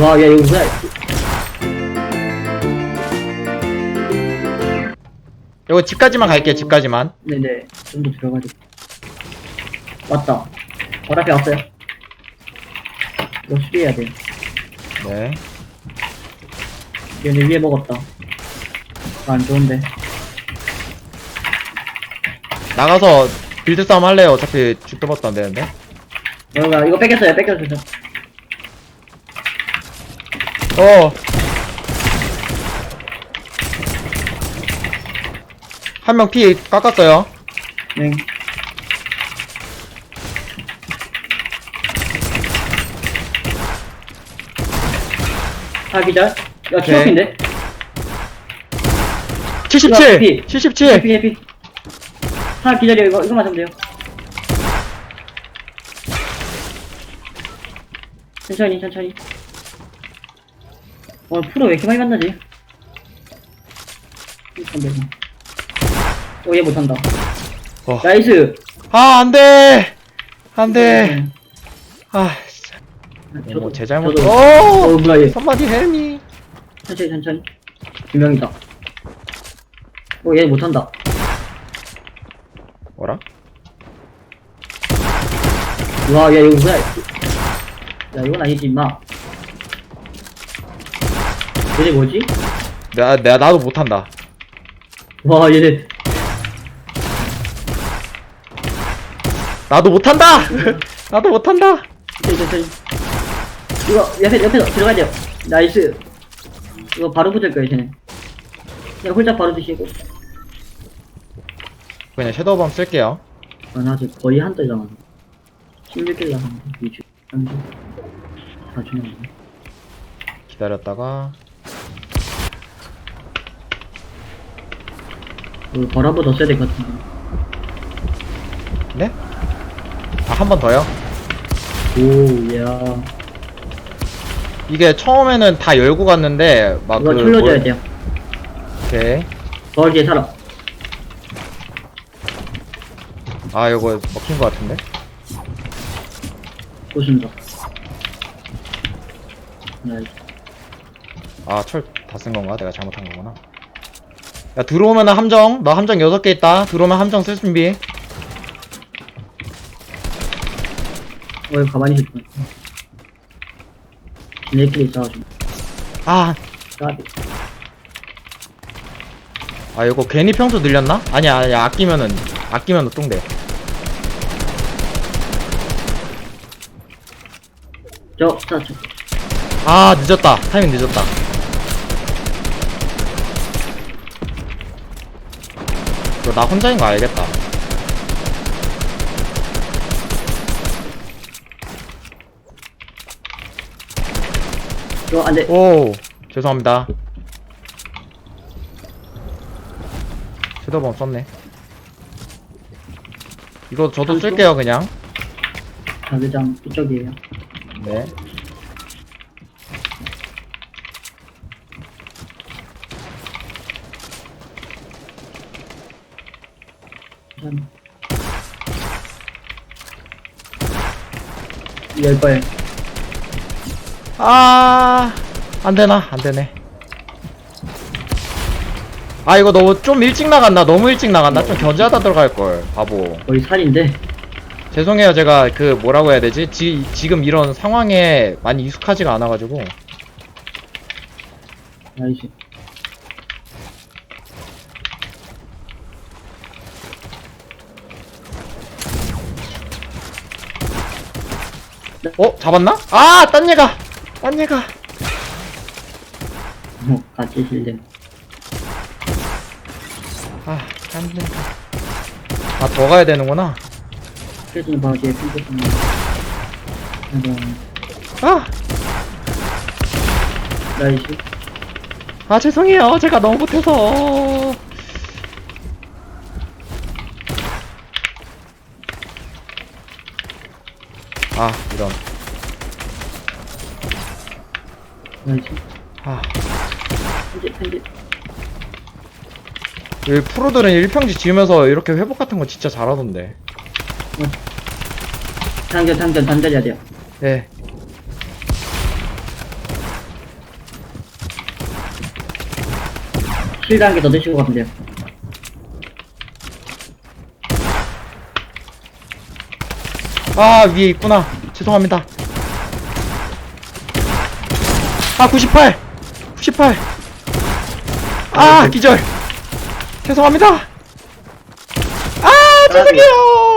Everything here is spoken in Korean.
와, 야, 이거 뭐야? 이거 집까지만 갈게 집까지만 네네. 좀 더 들어가지고. 왔다. 발 앞에 왔어요. 이거 수리해야 돼. 네 얘네 위에 먹었다. 안 좋은데. 나가서 빌드 싸움 할래요 어차피 죽도밖에 안 되는데 여기가, 이거 뺏겼어요, 뺏겼어요. 어. 한 명 피 깎았어요. 네. 아, 기절? 야. 치워핀데? 77! 피. 77! 해피, 해피. 하나 기다려, 이거, 이거 맞으면 돼요. 천천히, 천천히. 어, 프로 왜 이렇게 많이 만나지? 오, 얘 못한다. 어. 나이스! 아, 안 돼! 안 돼! 네. 아, 진짜. 저도- 뭐, 제 잘못. 저도- 어! 어, 뭐야, 얘. help me. 천천히, 천천히. 두 명이다. 오, 얘 못한다. 뭐라? 와, 야, 이거 뭐야. 야, 이건 아니지, 임마. 얘네 뭐지? 내가, 내가, 나도 못한다. 와, 얘네. 나도 못한다! 나도 못한다! 이거, 옆에, 옆에 들어가야 돼요. 나이스. 이거 바로 붙을 거예요, 쟤네. 그냥 홀짝 바로 드시고. 그냥 섀도우밤 쓸게요. 아, 나 아직 거의 한 대잖아. 16개 남았는데, 위주. 30. 다 주네. 기다렸다가. 바로 한번 더 써야 될 것 같은데. 네? 아, 한 번 더요? 오, 야. 이게 처음에는 다 열고 갔는데, 막 이거 그. 철러줘야 뭘- 돼요. 오케이. 거울 뒤에 살아. 아, 이거 먹힌 것 같은데? 보신다. 나이스. 아, 철 다 쓴 건가? 내가 잘못한 거구나. 야, 들어오면은 함정. 너 함정 6개 있다. 들어오면 함정 쓸 준비. 어, 가만히 있을 거야. 얘네끼리 싸워주면. 아, 까비. 아, 이거 괜히 평소 늘렸나? 아니야, 아니야. 아끼면은, 아끼면 똥돼. 저, 자, 저. 아, 늦었다. 타이밍 늦었다. 이거 나 혼자인 거 알겠다. 저, 안 돼. 오, 죄송합니다. 섀도우범 썼네. 이거 저도 쓸게요, 그냥. 자기장 이쪽이에요. 네. 참. 열 발. 아, 안 되나? 안 되네. 아, 이거 너무 좀 일찍 나갔나? 너무 일찍 나갔나? 좀 견제하다 들어갈걸, 바보. 거의 살인데. 죄송해요, 제가 그 뭐라고 해야 되지? 지, 지금 이런 상황에 많이 익숙하지가 않아가지고. 나이스. 어? 잡았나? 아! 딴 얘가! 딴 얘가! 어, 같이 실lem. 아, 안 된다. 아, 더 가야 되는구나. 바로 뒤에 핀셋입니다. 아! 나이스. 아, 죄송해요. 제가 너무 못해서. 아 이런. 아. 여기 프로들은 1평지 지으면서 이렇게 회복 같은 거 진짜 잘하던데. 장전 장전 단절해야 돼요. 예. 네킬 단계 더 드시고 가면 돼요. 아 위에 있구나. 죄송합니다. 아 98! 98! 아 기절. 죄송합니다. 아 죄송해요